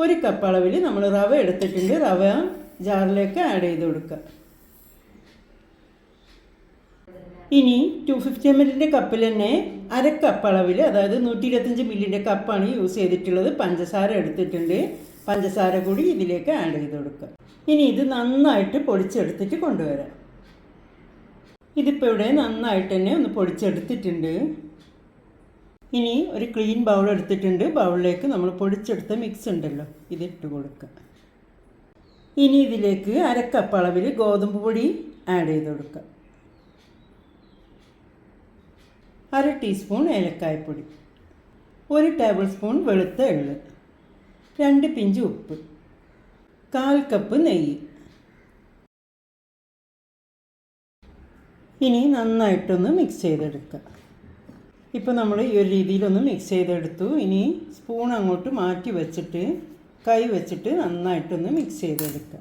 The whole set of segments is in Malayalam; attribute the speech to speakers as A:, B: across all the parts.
A: ഒരു കപ്പ് അളവിൽ നമ്മൾ റവ എടുത്തിട്ടുണ്ട്. റവ ജാറിലേക്ക് ആഡ് ചെയ്ത് കൊടുക്കുക. ഇനി ടു ഫിഫ്റ്റി എം എല്ലിന്റെ കപ്പിൽ തന്നെ അര അളവിൽ അതായത് നൂറ്റി ഇരുപത്തഞ്ച് മില്ലിന്റെ കപ്പാണ് യൂസ് ചെയ്തിട്ടുള്ളത്. പഞ്ചസാര എടുത്തിട്ടുണ്ട്. പഞ്ചസാര കൂടി ഇതിലേക്ക് ആഡ് ചെയ്ത് കൊടുക്കുക. ഇനി ഇത് നന്നായിട്ട് പൊടിച്ചെടുത്തിട്ട് കൊണ്ടുവരാം. ഇതിപ്പോൾ ഇവിടെ നന്നായിട്ട് തന്നെ ഒന്ന് പൊടിച്ചെടുത്തിട്ടുണ്ട്. ഇനി ഒരു ക്ലീൻ ബൗൾ എടുത്തിട്ടുണ്ട്. ബൗളിലേക്ക് നമ്മൾ പൊടിച്ചെടുത്ത മിക്സ് ഉണ്ടല്ലോ ഇതിട്ട് കൊടുക്കുക. ഇനി ഇതിലേക്ക് അരക്കപ്പ് അളവിൽ ഗോതമ്പ് പൊടി ആഡ് ചെയ്ത് കൊടുക്കുക. അര ടീസ്പൂൺ ഏലക്കായപ്പൊടി ഒരു ടേബിൾ സ്പൂൺ വെളുത്ത എള്ള്. രണ്ട് പിഞ്ച് ഉപ്പ്. കാൽ കപ്പ് നെയ്യ്. ഇനി നന്നായിട്ടൊന്ന് മിക്സ് ചെയ്തെടുക്കുക. ഇപ്പോൾ നമ്മൾ ഈ ഒരു രീതിയിലൊന്ന് മിക്സ് ചെയ്തെടുത്തു. ഇനി സ്പൂൺ അങ്ങോട്ട് മാറ്റി വെച്ചിട്ട് കൈ വെച്ചിട്ട് നന്നായിട്ടൊന്ന് മിക്സ് ചെയ്തെടുക്കുക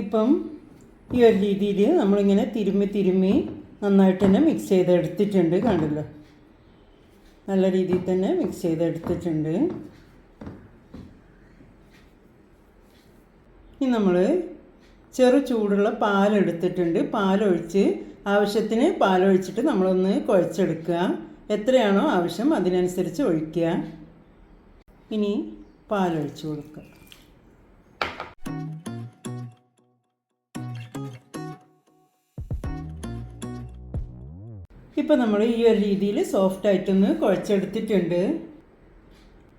A: ഇപ്പം ഈ ഒരു രീതിയിൽ നമ്മളിങ്ങനെ തിരുമ്മി തിരുമ്മി നന്നായിട്ട് തന്നെ മിക്സ് ചെയ്തെടുത്തിട്ടുണ്ട് കണ്ടല്ലോ? നല്ല രീതിയിൽ തന്നെ മിക്സ് ചെയ്തെടുത്തിട്ടുണ്ട്. ഇനി നമ്മൾ ചെറു ചൂടുള്ള പാലെടുത്തിട്ടുണ്ട്. പാലൊഴിച്ച് ആവശ്യത്തിന് പാലൊഴിച്ചിട്ട് നമ്മളൊന്ന് കുഴച്ചെടുക്കുക. എത്രയാണോ ആവശ്യം അതിനനുസരിച്ച് ഒഴിക്കുക. ഇനി പാലൊഴിച്ച് കൊടുക്കുക. ഇപ്പോൾ നമ്മൾ ഈ ഒരു രീതിയിൽ സോഫ്റ്റായിട്ടൊന്ന് കുഴച്ചെടുത്തിട്ടുണ്ട്.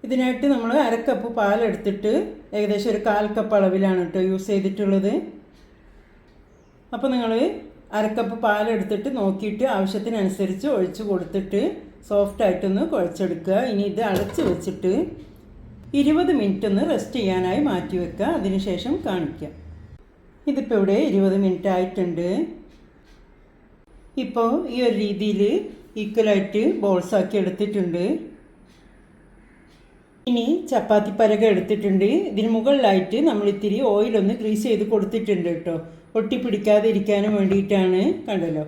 A: ഇതിനായിട്ട് നമ്മൾ അരക്കപ്പ് പാലെടുത്തിട്ട് ഏകദേശം ഒരു കാൽ കപ്പ് അളവിലാണ് കേട്ടോ യൂസ് ചെയ്തിട്ടുള്ളത്. അപ്പോൾ നിങ്ങൾ അരക്കപ്പ് പാലെടുത്തിട്ട് നോക്കിയിട്ട് ആവശ്യത്തിനനുസരിച്ച് ഒഴിച്ച് കൊടുത്തിട്ട് സോഫ്റ്റായിട്ടൊന്ന് കുഴച്ചെടുക്കുക. ഇനി ഇത് അടച്ച് വെച്ചിട്ട് ഇരുപത് മിനിറ്റ് ഒന്ന് റെസ്റ്റ് ചെയ്യാനായി മാറ്റി വെക്കുക. അതിനുശേഷം കാണിക്കാം. ഇതിപ്പോൾ ഇവിടെ ഇരുപത് മിനിറ്റ് ആയിട്ടുണ്ട്. ഇപ്പോൾ ഈ ഒരു രീതിയിൽ ഈക്വലായിട്ട് ബോൾസാക്കി എടുത്തിട്ടുണ്ട്. ഇനി ചപ്പാത്തി പരക എടുത്തിട്ടുണ്ട്. ഇതിന് മുകളിലായിട്ട് നമ്മൾ ഇത്തിരി ഓയിലൊന്ന് ഗ്രീസ് ചെയ്ത് കൊടുത്തിട്ടുണ്ട് കേട്ടോ. ഒട്ടിപ്പിടിക്കാതെ ഇരിക്കാനും വേണ്ടിയിട്ടാണ്. കണ്ടല്ലോ?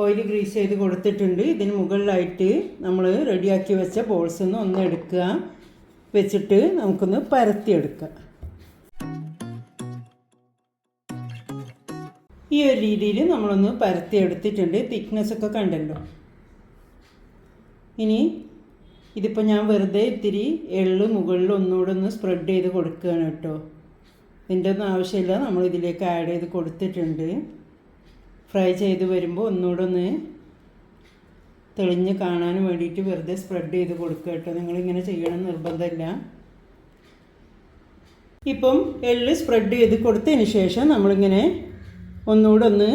A: ഓയിൽ ഗ്രീസ് ചെയ്ത് കൊടുത്തിട്ടുണ്ട്. ഇതിന് മുകളിലായിട്ട് നമ്മൾ റെഡിയാക്കി വെച്ച ബോൾസ് ഒന്ന് ഒന്ന് എടുക്കുക. വെച്ചിട്ട് നമുക്കൊന്ന് പരത്തിയെടുക്കാം. ഈ ഒരു രീതിയിൽ നമ്മളൊന്ന് തിക്നെസ് ഒക്കെ കണ്ടല്ലോ? ഇനി ഇതിപ്പോൾ ഞാൻ വെറുതെ ഇത്തിരി എള്ള് മുകളിൽ ഒന്നുകൂടെ ഒന്ന് സ്പ്രെഡ് ചെയ്ത് കൊടുക്കുകയാണ് കേട്ടോ. ഇതിന്റെ ഒന്നും ആവശ്യമില്ല. നമ്മൾ ഇതിലേക്ക് ആഡ് ചെയ്ത് കൊടുത്തിട്ടുണ്ട്. ഫ്രൈ ചെയ്ത് വരുമ്പോൾ ഒന്നുകൂടെ ഒന്ന് തെളിഞ്ഞ് കാണാൻ വേണ്ടിയിട്ട് വെറുതെ സ്പ്രെഡ് ചെയ്ത് കൊടുക്കുക കേട്ടോ. നിങ്ങളിങ്ങനെ ചെയ്യണം നിർബന്ധമില്ല. ഇപ്പം എള്ള് സ്പ്രെഡ് ചെയ്ത് കൊടുത്തതിന് ശേഷം നമ്മളിങ്ങനെ ഒന്നുകൂടെ ഒന്ന്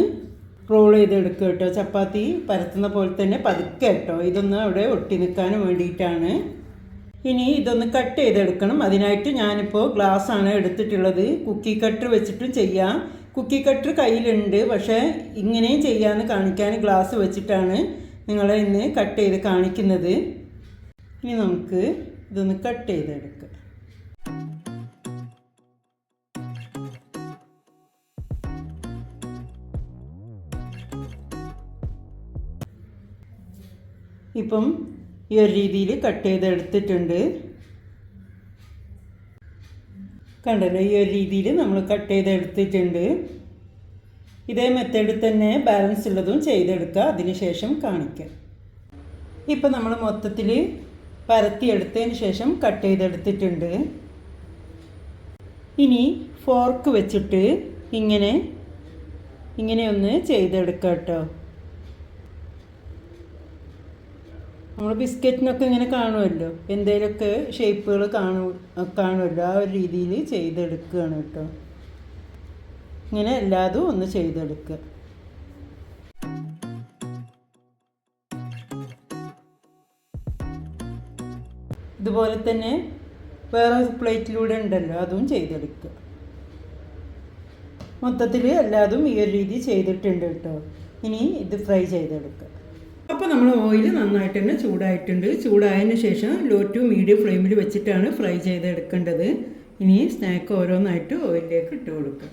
A: റോൾ ചെയ്തെടുക്കുക കേട്ടോ. ചപ്പാത്തി പരത്തുന്ന പോലെ തന്നെ പതുക്കെ കേട്ടോ. ഇതൊന്ന് അവിടെ ഒട്ടി നിൽക്കാനും വേണ്ടിയിട്ടാണ്. ഇനി ഇതൊന്ന് കട്ട് ചെയ്തെടുക്കണം. അതിനായിട്ട് ഞാനിപ്പോൾ ഗ്ലാസ് ആണ് എടുത്തിട്ടുള്ളത്. കുക്കി കട്ടർ വെച്ചിട്ടും ചെയ്യാം. കുക്കി കട്ടർ കയ്യിലുണ്ട്. പക്ഷേ ഇങ്ങനെയും ചെയ്യാമെന്ന് കാണിക്കാൻ ഗ്ലാസ് വെച്ചിട്ടാണ് നിങ്ങളെ ഇന്ന് കട്ട് ചെയ്ത് കാണിക്കുന്നത്. ഇനി നമുക്ക് ഇതൊന്ന് കട്ട് ചെയ്തെടുക്കാം. ഇപ്പം ഈ ഒരു രീതിയിൽ കട്ട് ചെയ്തെടുത്തിട്ടുണ്ട്. കണ്ടല്ലോ ഈ ഒരു രീതിയിൽ നമ്മൾ കട്ട് ചെയ്തെടുത്തിട്ടുണ്ട്. ഇതേ മെത്തേഡിൽ തന്നെ ബാലൻസ് ഉള്ളതും ചെയ്തെടുക്കുക അതിനുശേഷം കാണിക്കാം ഇപ്പം നമ്മൾ മൊത്തത്തിൽ പരത്തിയെടുത്തതിന് ശേഷം കട്ട് ചെയ്തെടുത്തിട്ടുണ്ട്. ഇനി ഫോർക്ക് വെച്ചിട്ട് ഇങ്ങനെ ഇങ്ങനെ ഒന്ന് ചെയ്തെടുക്കാം കേട്ടോ. നമ്മൾ ബിസ്ക്കറ്റിനൊക്കെ ഇങ്ങനെ കാണുമല്ലോ എന്തെങ്കിലുമൊക്കെ ഷേപ്പുകൾ കാണു കാണുമല്ലോ ആ ഒരു രീതിയിൽ ചെയ്തെടുക്കുകയാണ് കേട്ടോ. ഇങ്ങനെ എല്ലാതും ഒന്ന് ചെയ്തെടുക്കുക ഇതുപോലെ തന്നെ വേറെ പ്ലേറ്റിലൂടെ ഉണ്ടല്ലോ അതും ചെയ്തെടുക്കുക മൊത്തത്തിൽ എല്ലാതും ഈ ഒരു രീതി ചെയ്തിട്ടുണ്ട് കേട്ടോ. ഇനി ഇത് ഫ്രൈ ചെയ്തെടുക്കുക അപ്പോൾ നമ്മൾ ഓയിൽ നന്നായിട്ട് തന്നെ ചൂടായിട്ടുണ്ട്. ചൂടായതിന് ശേഷം ലോ ടു മീഡിയം ഫ്ലെയിമിൽ വെച്ചിട്ടാണ് ഫ്രൈ ചെയ്തെടുക്കേണ്ടത്. ഇനി സ്നാക്ക് ഓരോന്നായിട്ട് ഓയിലിലേക്ക് ഇട്ട് കൊടുക്കുക.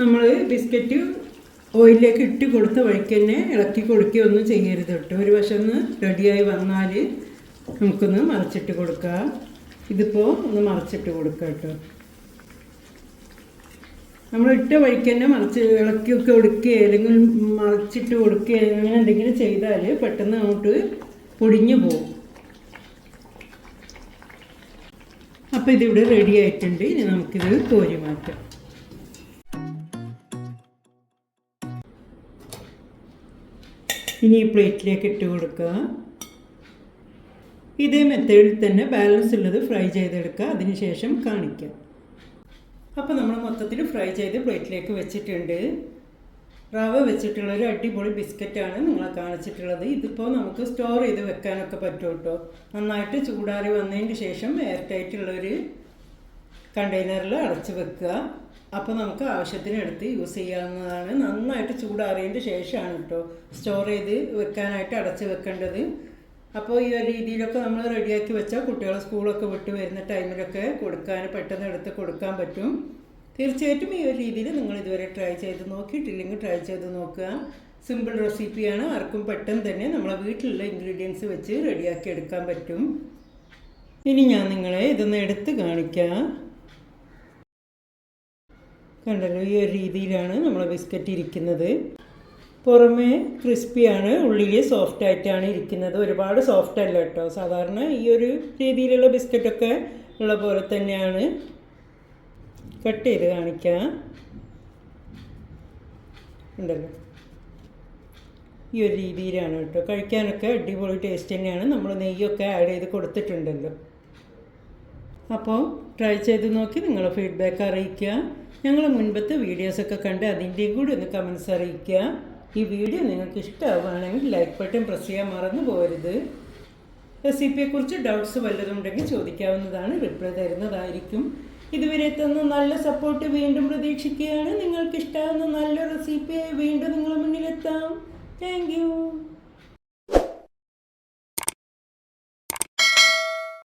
A: നമ്മൾ ബിസ്ക്കറ്റ് ഓയിലിലേക്ക് ഇട്ട് കൊടുത്ത വഴിക്ക് തന്നെ ഇളക്കി കൊടുക്കുകയൊന്നും ചെയ്യരുത് കേട്ടോ. ഒരു വശം ഒന്ന് റെഡിയായി വന്നാൽ നമുക്കൊന്ന് മറിച്ചിട്ട് കൊടുക്കുക ഇതിപ്പോൾ ഒന്ന് മറിച്ചിട്ട് കൊടുക്കുക കേട്ടോ. നമ്മൾ ഇട്ട വഴിക്ക് തന്നെ മറിച്ച് ഇളക്കിയൊക്കെ കൊടുക്കുക അല്ലെങ്കിൽ മറിച്ചിട്ട് കൊടുക്കുക അങ്ങനെ എന്തെങ്കിലും ചെയ്താൽ പെട്ടെന്ന് അങ്ങോട്ട് പൊടിഞ്ഞു പോകും. അപ്പോൾ ഇതിവിടെ റെഡി ആയിട്ടുണ്ട്. ഇനി നമുക്കിത് കോരി മാറ്റാം. ഇനി ഈ പ്ലേറ്റിലേക്ക് ഇട്ട് കൊടുക്കുക. ഇതേ മെത്തേഡിൽ തന്നെ ബാലൻസ് ഉള്ളത് ഫ്രൈ ചെയ്തെടുക്കുക. അതിനുശേഷം കാണിക്കാം. അപ്പോൾ നമ്മൾ മൊത്തത്തിൽ ഫ്രൈ ചെയ്ത് പ്ലേറ്റിലേക്ക് വെച്ചിട്ടുണ്ട്. റവ വെച്ചിട്ടുള്ള ഒരു അടിപൊളി ബിസ്ക്കറ്റാണ് നിങ്ങളെ കാണിച്ചിട്ടുള്ളത്. ഇതിപ്പോൾ നമുക്ക് സ്റ്റോർ ചെയ്ത് വെക്കാനൊക്കെ പറ്റും കേട്ടോ നന്നായിട്ട് ചൂടാറി വന്നതിന് ശേഷം എയർ ടൈറ്റുള്ളൊരു കണ്ടെയ്നറിൽ അടച്ച് വെക്കുക. അപ്പോൾ നമുക്ക് ആവശ്യത്തിനെടുത്ത് യൂസ് ചെയ്യാവുന്നതാണ്. നന്നായിട്ട് ചൂടാറിയതിന്റെ ശേഷമാണ് കേട്ടോ സ്റ്റോർ ചെയ്ത് വെക്കാനായിട്ട് അടച്ച് വെക്കേണ്ടത്. അപ്പോൾ ഈ ഒരു രീതിയിലൊക്കെ നമ്മൾ റെഡിയാക്കി വെച്ചാൽ കുട്ടികളെ സ്കൂളൊക്കെ വിട്ട് വരുന്ന ടൈമിലൊക്കെ കൊടുക്കാൻ പെട്ടെന്ന് എടുത്ത് കൊടുക്കാൻ പറ്റും. തീർച്ചയായിട്ടും ഈ ഒരു രീതിയിൽ നിങ്ങൾ ഇതുവരെ ട്രൈ ചെയ്ത് നോക്കിയിട്ടില്ലെങ്കിൽ ട്രൈ ചെയ്ത് നോക്കുക. സിമ്പിൾ റെസിപ്പിയാണ്. ആർക്കും പെട്ടെന്ന് തന്നെ നമ്മളെ വീട്ടിലുള്ള ഇൻഗ്രീഡിയൻസ് വെച്ച് റെഡിയാക്കി എടുക്കാൻ പറ്റും. ഇനി ഞാൻ നിങ്ങളെ ഇതൊന്ന് എടുത്ത് കാണിക്കാം. കണ്ടല്ലോ ഈ ഒരു രീതിയിലാണ് നമ്മളെ ബിസ്ക്കറ്റ് ഇരിക്കുന്നത്. പുറമേ ക്രിസ്പിയാണ് ഉള്ളിൽ സോഫ്റ്റ് ആയിട്ടാണ് ഇരിക്കുന്നത്. ഒരുപാട് സോഫ്റ്റ് അല്ല കേട്ടോ. സാധാരണ ഈ ഒരു രീതിയിലുള്ള ബിസ്ക്കറ്റൊക്കെ ഉള്ള പോലെ തന്നെയാണ്. കട്ട് ചെയ്ത് കാണിക്കാം. ഉണ്ടല്ലോ. ഈ ഒരു രീതിയിലാണ് കേട്ടോ. കഴിക്കാനൊക്കെ അടിപൊളി ടേസ്റ്റ് തന്നെയാണ്. നമ്മൾ നെയ്യൊക്കെ ആഡ് ചെയ്ത് കൊടുത്തിട്ടുണ്ടല്ലോ. അപ്പോൾ ട്രൈ ചെയ്ത് നോക്കി നിങ്ങൾ ഫീഡ്ബാക്ക് അറിയിക്കുക. ഞങ്ങൾ മുൻപത്തെ വീഡിയോസൊക്കെ കണ്ട് അതിന്റെയും കൂടി ഒന്ന് കമൻസ് അറിയിക്കുക. ഈ വീഡിയോ നിങ്ങൾക്ക് ഇഷ്ടമാവുകയാണെങ്കിൽ ലൈക്ക് ബട്ടൺ പ്രസ് ചെയ്യാൻ മറന്നു പോകരുത്. റെസിപ്പിയെക്കുറിച്ച് ഡൗട്ട്സ് വല്ലതുണ്ടെങ്കിൽ ചോദിക്കാവുന്നതാണ് റിപ്ലൈ തരുന്നതായിരിക്കും. ഇതുവരെ തന്ന നല്ല സപ്പോർട്ട് വീണ്ടും പ്രതീക്ഷിക്കുകയാണ്. നിങ്ങൾക്ക് ഇഷ്ടമാവുന്ന നല്ല റെസിപ്പിയായി വീണ്ടും നിങ്ങളുടെ മുന്നിലെത്താം. താങ്ക്